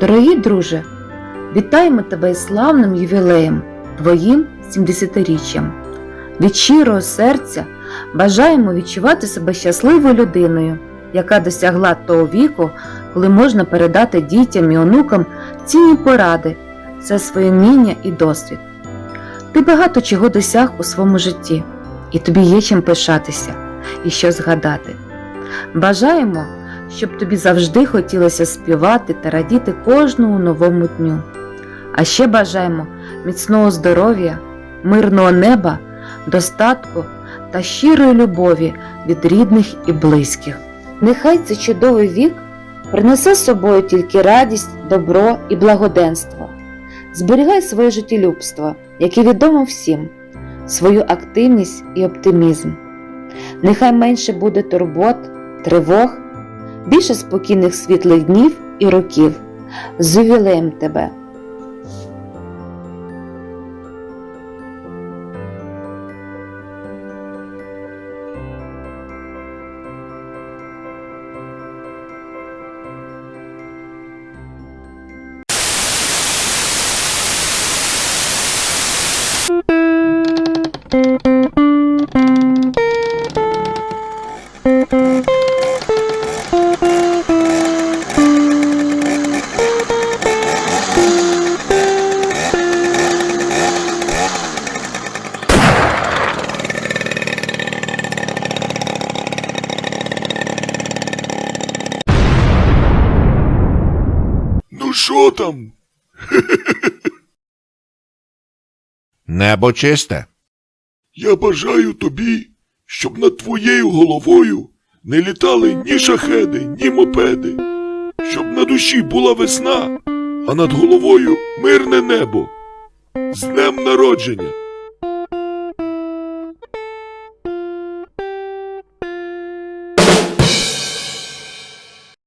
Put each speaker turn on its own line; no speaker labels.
Дорогі друже, вітаємо тебе із славним ювілеєм, твоїм 70-річчям. Від щирого серця бажаємо відчувати себе щасливою людиною, яка досягла того віку, коли можна передати дітям і онукам цінні поради, все своє вміння і досвід. Ти багато чого досяг у своєму житті, і тобі є чим пишатися і що згадати. Бажаємо, щоб тобі завжди хотілося співати та радіти кожному новому дню. А ще бажаємо міцного здоров'я, мирного неба, достатку та щирої любові від рідних і близьких. Нехай цей чудовий вік принесе з собою тільки радість, добро і благоденство. Зберігай своє життєлюбство, яке відомо всім, свою активність і оптимізм. Нехай менше буде турбот, тривог, більше спокійних світлих днів і років. З ювілеєм тебе!
Ну що там?
Небо чисте.
Я бажаю тобі, щоб над твоєю головою не літали ні шахеди, ні мопеди, щоб на душі була весна, а над головою мирне небо. З днем народження!